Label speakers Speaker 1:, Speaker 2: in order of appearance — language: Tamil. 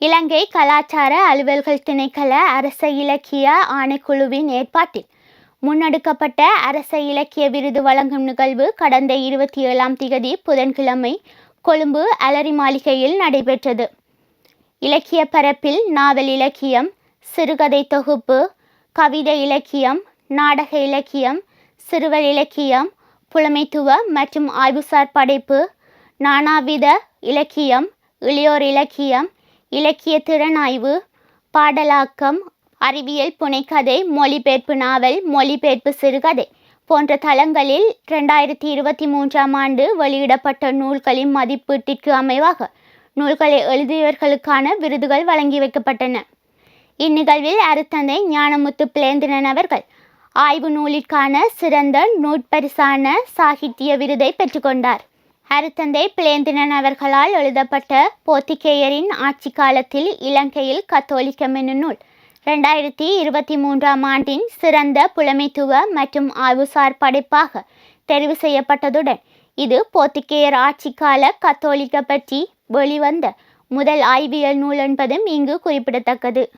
Speaker 1: இலங்கை கலாச்சார அலுவல்கள் திணைக்கள அரச இலக்கிய ஆணைக்குழுவின் ஏற்பாட்டில் முன்னெடுக்கப்பட்ட அரச இலக்கிய விருது வழங்கும் நிகழ்வு கடந்த இருபத்தி ஏழாம் திகதி புதன்கிழமை கொழும்பு அலரி மாளிகையில் நடைபெற்றது. இலக்கிய பரப்பில் நாவல் இலக்கியம் சிறுகதை தொகுப்பு கவிதை இலக்கியம் நாடக இலக்கியம் சிறுவர் இலக்கியம் புலமைத்துவ மற்றும் ஆய்வுசார் படைப்பு நானாவித இலக்கியம் இளையோர் இலக்கியம் இலக்கிய திறனாய்வு பாடலாக்கம் அறிவியல் புனைக்கதை மொழிபெயர்ப்பு நாவல் மொழிபெயர்ப்பு சிறுகதை போன்ற தளங்களில் ரெண்டாயிரத்தி இருபத்தி மூன்றாம் ஆண்டு வெளியிடப்பட்ட நூல்களின் மதிப்பீட்டிற்கு அமைவாக நூல்களை எழுதியவர்களுக்கான விருதுகள் வழங்கி வைக்கப்பட்டன. இந்நிகழ்வில் அருத்தந்தை ஞானமுத்து பிளேந்திரன் அவர்கள் ஆய்வு நூலிற்கான சிறந்த நூற்பரிசான சாகித்ய விருதை பெற்றுக்கொண்டார். அருத்தந்தை பிளேந்தினன் அவர்களால் எழுதப்பட்ட போத்திகேயரின் ஆட்சி காலத்தில் இலங்கையில் கத்தோலிக்க என்னும் நூல் ரெண்டாயிரத்தி இருபத்தி மூன்றாம் ஆண்டின் சிறந்த புலமைத்துவ மற்றும் ஆய்வுசார் படைப்பாக தெரிவு செய்யப்பட்டதுடன் இது போர்த்துகேயர் ஆட்சிக்கால கத்தோலிக்க பற்றி வெளிவந்த முதல் ஆய்வியல் நூல் என்பதும் இங்கு குறிப்பிடத்தக்கது.